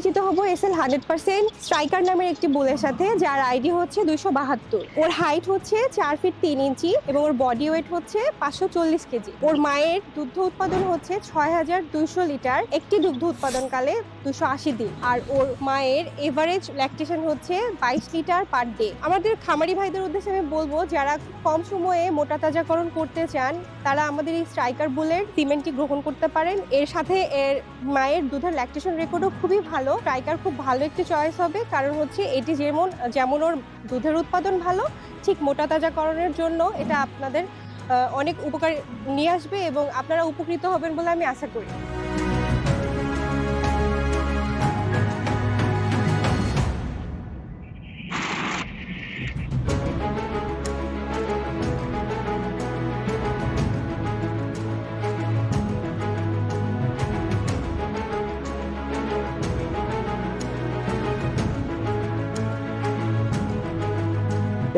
পরিচিত হব S L hundred percent striker নামের একটি বুলের সাথে, যার আইডি হচ্ছে দুইশো বাহাত্তর। ওর হাইট হচ্ছে চার ফিট তিন ইঞ্চি এবং ওর বডি ওয়েট হচ্ছে পাঁচশো চল্লিশ কেজি। ওর মায়ের দুগ্ধ উৎপাদন হচ্ছে ছয় হাজার দুইশো লিটার। একটি দুগ্ধ উৎপাদনকালে দুশো আশি দিন। আর ওর মায়ের এভারেজ ল্যাকটেশন হচ্ছে বাইশ লিটার পার ডে। আমাদের খামারি ভাইদের উদ্দেশ্যে আমি বলব, যারা কম সময়ে মোটা তাজাকরণ করতে চান, তারা আমাদের এই স্ট্রাইকার বুলের সিমেন্টটি গ্রহণ করতে পারেন। এর সাথে এর মায়ের দুধের ল্যাকটেশন রেকর্ডও খুবই ভালো। স্ট্রাইকার খুব ভালো একটি চয়েস হবে। কারণ হচ্ছে এটি যেমন যেমন ওর দুধের উৎপাদন ভালো, ঠিক মোটা তাজাকরণের জন্য এটা আপনাদের অনেক উপকার নিয়ে আসবে এবং আপনারা উপকৃত হবেন বলে আমি আশা করি।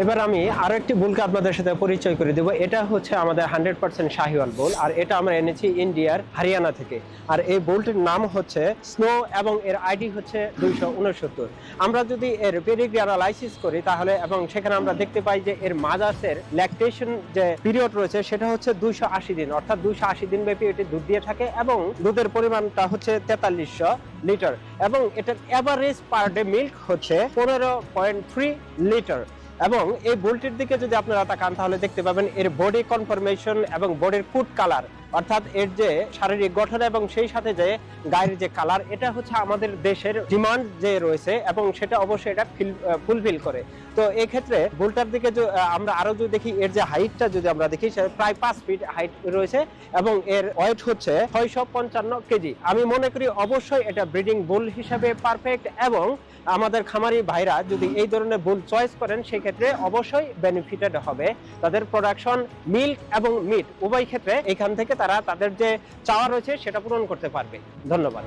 এবার আমি আরও একটি বুলকে আপনাদের সাথে পরিচয় করে দেবো। এটা হচ্ছে আমাদের হান্ড্রেড পার্সেন্ট শাহিওয়াল বোল আর এটা আমরা এনেছি ইন্ডিয়ার হরিয়ানা থেকে। আর এই বোলটির নাম হচ্ছে স্নো এবং এর আইডি হচ্ছে দুইশো উনসত্তর। আমরা যদি এর পেডিগ্রি অ্যানালাইসিস করি তাহলে এবং সেখানে আমরা দেখতে পাই যে এর মাদাসের ল্যাকটেশন যে পিরিয়ড রয়েছে সেটা হচ্ছে দুইশো আশি দিন, অর্থাৎ দুইশো আশি দিন ব্যাপী এটি দুধ দিয়ে থাকে এবং দুধের পরিমাণটা হচ্ছে তেতাল্লিশশো লিটার। এবং এটার এভারেজ পার ডে মিল্ক হচ্ছে পনেরো পয়েন্ট থ্রি লিটার এবং এই বোল্টের দিকে যদি আপনারা তাকান, তাহলে দেখতে পাবেন এর বডি কনফরমেশন এবং বডির কুট কালার অর্থাৎ এর যে শারীরিক গঠন এবং সেই সাথে যে গায়ের যে কালার এটা হচ্ছে আমাদের দেশের ডিমান্ড যে রয়েছে এবং সেটা অবশ্যই এটা ফুলফিল করে। তো এই ক্ষেত্রে বুলটার দিকে আমরা আরও যদি দেখি, এর যে হাইটটা যদি আমরা দেখি প্রায় পাঁচ ফিট হাইট রয়েছে এবং এর ওয়েট হচ্ছে ছয়শো পঞ্চান্ন কেজি। আমি মনে করি অবশ্যই এটা ব্রিডিং বুল হিসাবে পারফেক্ট এবং আমাদের খামারি ভাইরা যদি এই ধরনের বুল চয়েস করেন, সেক্ষেত্রে অবশ্যই বেনিফিটেড হবে। তাদের প্রোডাকশন মিল্ক এবং মিট উভয় ক্ষেত্রে এখান থেকে তারা তাদের যে চাওয়া রয়েছে সেটা পূরণ করতে পারবে। ধন্যবাদ।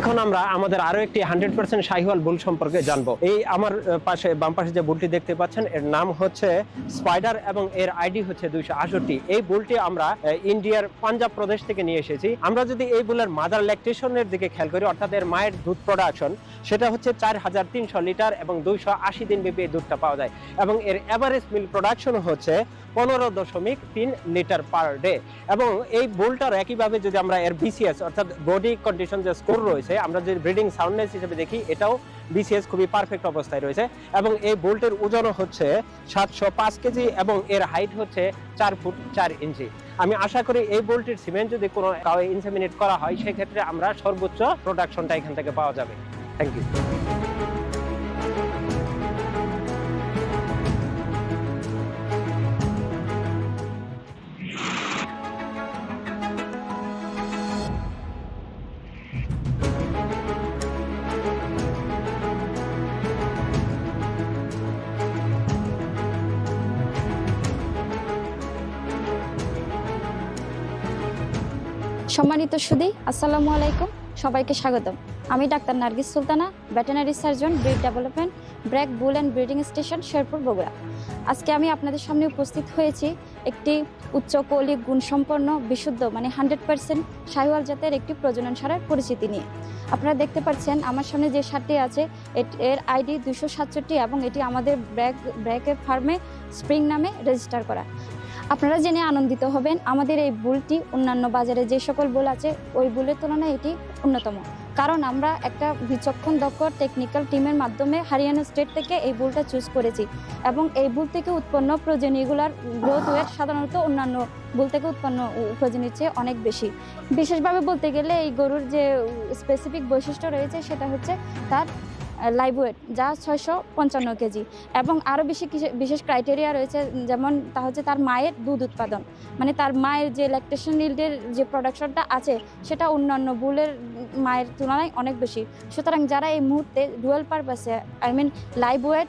এখন আমরা আমাদের আরও একটি হান্ড্রেড পার্সেন্ট শাহিওয়াল বুল সম্পর্কে জানব। এই আমার পাশে, বাম পাশে যে বুলটি দেখতে পাচ্ছেন, এর নাম হচ্ছে স্পাইডার এবং এর আইডি হচ্ছে দুইশো আষট্টি এই বুলটি আমরা ইন্ডিয়ার পাঞ্জাব প্রদেশ থেকে নিয়ে এসেছি। আমরা যদি এই বুলের মাদার ল্যাকটেশনের দিকে খেয়াল করি, অর্থাৎ এর মায়ের দুধ প্রোডাকশন সেটা হচ্ছে চার হাজার তিনশো লিটার এবং দুইশো আশি দিন ব্যাপী এই দুধটা পাওয়া যায়। এবং এর এভারেজ মিল প্রোডাকশন হচ্ছে পনেরো দশমিক তিন লিটার পার ডে এবং এই বুলটার একইভাবে যদি আমরা এর বিসিএস অর্থাৎ বডি কন্ডিশন যে স্কোর রয়েছে আমরা যে ব্রিডিং সাউন্ডনেস হিসেবে দেখি, এটাও বিসিএস খুবই পারফেক্ট অবস্থায় রয়েছে এবং এই বোল্টের ওজনও হচ্ছে সাতশো পাঁচ কেজি এবং এর হাইট হচ্ছে চার ফুট চার ইঞ্চি। আমি আশা করি এই বোল্টের সিমেন্ট যদি কোনো ইনসেমিনেট করা হয়, সেক্ষেত্রে আমরা সর্বোচ্চ প্রোডাকশনটা এখান থেকে পাওয়া যাবে। থ্যাংক ইউ সম্মানিত সুদী, আসসালামু আলাইকুম, সবাইকে স্বাগতম। আমি doctor Nargis Sultana veterinary surgeon, breed development, BRAC bull and breeding station, Sherpur, Bogura. আজকে আমি আপনাদের সামনে উপস্থিত হয়েছি একটি উচ্চ কৌলিক গুণসম্পন্ন, বিশুদ্ধ মানে হান্ড্রেড পার্সেন্ট শাহিওয়াল জাতের একটি প্রজনন সারের পরিচিতি নিয়ে। আপনারা দেখতে পাচ্ছেন, আমার সামনে যে সারটি আছে এর আইডি দুশো সাতষট্টি এবং এটি আমাদের ব্র্যাক, ব্র্যাকের ফার্মে স্প্রিং নামে রেজিস্টার করা। আপনারা জেনে আনন্দিত হবেন, আমাদের এই বুলটি অন্যান্য বাজারে যে সকল বুল আছে, ওই বুলের তুলনায় এটি অন্যতম। কারণ আমরা একটা বিচক্ষণ, দক্ষ টেকনিক্যাল টিমের মাধ্যমে হরিয়ানা স্টেট থেকে এই বুলটা চুজ করেছি এবং এই বুল থেকে উৎপন্ন প্রজনীগুলার গ্রোথ ওয়েট সাধারণত অন্যান্য বুল থেকে উৎপন্ন প্রজনীর চেয়ে অনেক বেশি। বিশেষভাবে বলতে গেলে এই গরুর যে স্পেসিফিক বৈশিষ্ট্য রয়েছে, সেটা হচ্ছে তার লাইভ ওয়েট, যা ছয়শো পঞ্চান্ন কেজি। এবং আরও বেশি বিশেষ ক্রাইটেরিয়া রয়েছে, যেমন তা হচ্ছে তার মায়ের দুধ উৎপাদন। মানে তার মায়ের যে ল্যাকটেশন ইল্ডের যে প্রোডাকশনটা আছে, সেটা অন্যান্য বুলের মায়ের তুলনায় অনেক বেশি। সুতরাং যারা এই মুহূর্তে ডুয়েল পারপাসে I mean live weight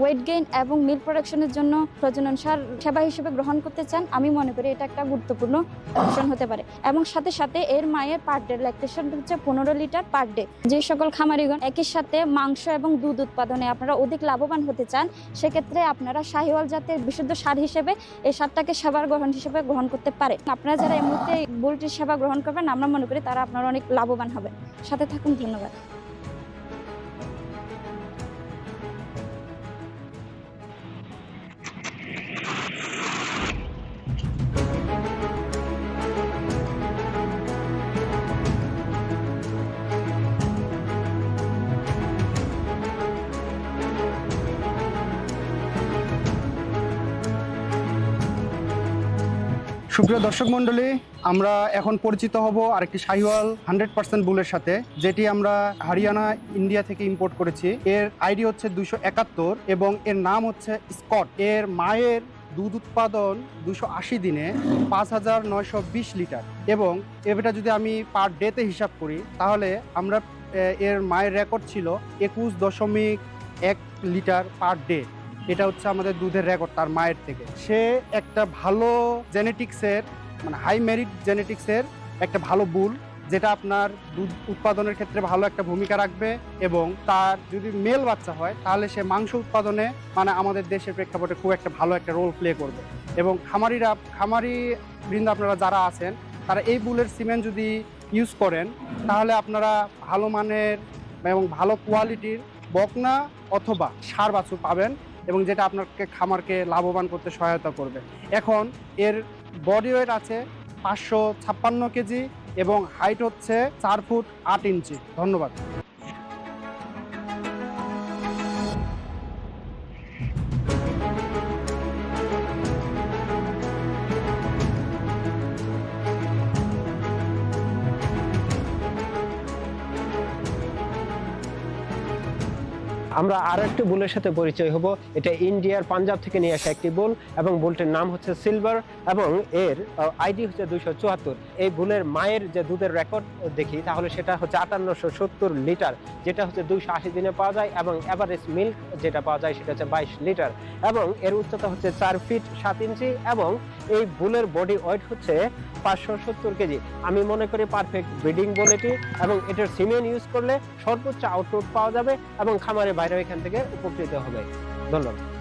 weight gain এবং মিল প্রোডাকশনের জন্য প্রজনন সার সেবা হিসেবে গ্রহণ করতে চান, আমি মনে করি এটা একটা গুরুত্বপূর্ণ অপশন হতে পারে। এবং সাথে সাথে এর মায়ের পার ডে ল্যাকটেশন হচ্ছে পনেরো লিটার পার ডে যে সকল খামারিগণ একই সাথে মাংস এবং দুধ উৎপাদনে আপনারা অধিক লাভবান হতে চান, সেক্ষেত্রে আপনারা শাহিওয়াল জাতের বিশুদ্ধ সার হিসেবে এই সারটাকে সেবার গ্রহণ হিসেবে গ্রহণ করতে পারে। আপনারা যারা এই মুহূর্তে বুলটির সেবা গ্রহণ করবেন, আমরা মনে করি তারা আপনারা অনেক লাভবান হবেন। সাথে থাকুন, ধন্যবাদ। সুপ্রিয় দর্শক মণ্ডলী, আমরা এখন পরিচিত হব আরেকটি শাহিওয়াল হান্ড্রেড পার্সেন্ট বুলের সাথে, যেটি আমরা হরিয়ানা, ইন্ডিয়া থেকে ইম্পোর্ট করেছি। এর আইডি হচ্ছে দুশো একাত্তর এবং এর নাম হচ্ছে স্কট। এর মায়ের দুধ উৎপাদন দুশো আশি দিনে পাঁচ হাজার নয়শো বিশ লিটার। এবং এটা যদি আমি পার ডেতে হিসাব করি, তাহলে আমরা এর মায়ের রেকর্ড ছিল একুশ দশমিক এক লিটার পার ডে। এটা হচ্ছে আমাদের দুধের রেকর্ড তার মায়ের থেকে। সে একটা ভালো জেনেটিক্সের মানে হাই মেরিট জেনেটিক্সের একটা ভালো বুল যেটা আপনার দুধ উৎপাদনের ক্ষেত্রে ভালো একটা ভূমিকা রাখবে এবং তার যদি মেল বাচ্চা হয়, তাহলে সে মাংস উৎপাদনে মানে আমাদের দেশের প্রেক্ষাপটে খুব একটা ভালো একটা রোল প্লে করবে। এবং খামারিরা, খামারি বৃন্দ আপনারা যারা আছেন, তারা এই বুলের সিমেন্ট যদি ইউজ করেন, তাহলে আপনারা ভালো মানের এবং ভালো কোয়ালিটির বকনা অথবা সার বাছুর পাবেন। এবং যেটা আপনাকে খামারকে লাভবান করতে সহায়তা করবে। এখন এর বডি ওয়েট আছে পাঁচশো ছাপ্পান্ন কেজি এবং হাইট হচ্ছে চার ফুট আট ইঞ্চি। ধন্যবাদ। আমরা আরও একটি বুলের সাথে পরিচয় হব। এটা ইন্ডিয়ার পাঞ্জাব থেকে নিয়ে আসা একটি বুল এবং বুলটির নাম হচ্ছে সিলভার এবং এর আইডি হচ্ছে দুইশো চুয়াত্তর। এই বুলের মায়ের যে দুধের রেকর্ড দেখি, তাহলে সেটা হচ্ছে আটান্নশো সত্তর লিটার, যেটা হচ্ছে দুইশো আশি দিনে পাওয়া যায় এবং অ্যাভারেজ মিল্ক যেটা পাওয়া যায় সেটা হচ্ছে বাইশ লিটার। এবং এর উচ্চতা হচ্ছে চার ফিট সাত ইঞ্চি এবং এই বুলের বডি ওয়েট হচ্ছে পাঁচশো সত্তর কেজি। আমি মনে করি পারফেক্ট ব্রিডিং বল এটি এবং এটার সিমেন্ট ইউজ করলে সর্বোচ্চ আউটপুট পাওয়া যাবে এবং খামারে বাইরে এখান থেকে উপকৃত হবে। ধন্যবাদ।